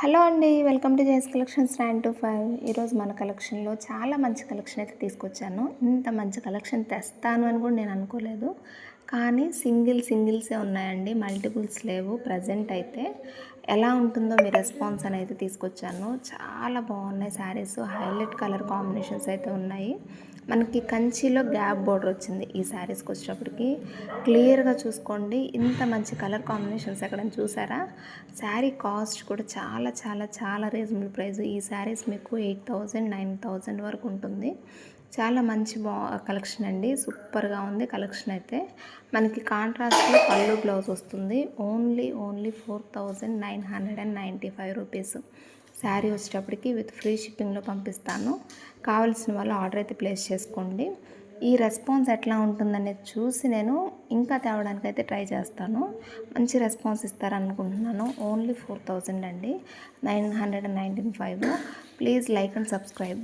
Hello అండి welcome to Jay's collections nine two five. ఈరోజు మన కలెక్షన్లో చాలా మంచి కలెక్షన్ అయితే తీసుకొచ్చాను. ఇంత మంచి కలెక్షన్ తెస్తాను అని కూడా నేను అనుకోలేదు. కానీ సింగిల్ సింగిల్సే ఉన్నాయండి. మల్టిపుల్స్ లేవు. ప్రజెంట్ అయితే ఎలా ఉంటుందో మీ రెస్పాన్స్ అనేది తీసుకొచ్చాను. చాలా బాగున్నాయి శారీస్. హైలైట్ కలర్ కాంబినేషన్స్ అయితే ఉన్నాయి. మనకి కంచిలో గ్యాప్ బోర్డర్ వచ్చింది ఈ శారీస్కి వచ్చేటప్పటికి. క్లియర్గా చూసుకోండి. ఇంత మంచి కలర్ కాంబినేషన్స్ ఎక్కడైనా చూసారా? శారీ కాస్ట్ కూడా చాలా చాలా చాలా రీజనబుల్ ప్రైస్. ఈ శారీస్ మీకు ఎయిట్ థౌజండ్ నైన్ థౌజండ్ వరకు ఉంటుంది. చాలా మంచి బా కలెక్షన్ అండి. సూపర్గా ఉంది కలెక్షన్ అయితే. మనకి కాంట్రాస్ట్లో పళ్ళు బ్లౌజ్ వస్తుంది. Only only four thousand nine hundred and ninety five rupees. Sari వచ్చేటప్పటికి విత్ ఫ్రీ షిప్పింగ్లో పంపిస్తాను. కావాల్సిన వాళ్ళు ఆర్డర్ అయితే ప్లేస్ చేసుకోండి. ఈ రెస్పాన్స్ ఎట్లా ఉంటుందనేది చూసి నేను ఇంకా తేవడానికి అయితే ట్రై చేస్తాను. మంచి రెస్పాన్స్ ఇస్తారనుకుంటున్నాను. ఓన్లీ ఫోర్ థౌజండ్ అండి. Nine hundred and ninety five. Please like and subscribe.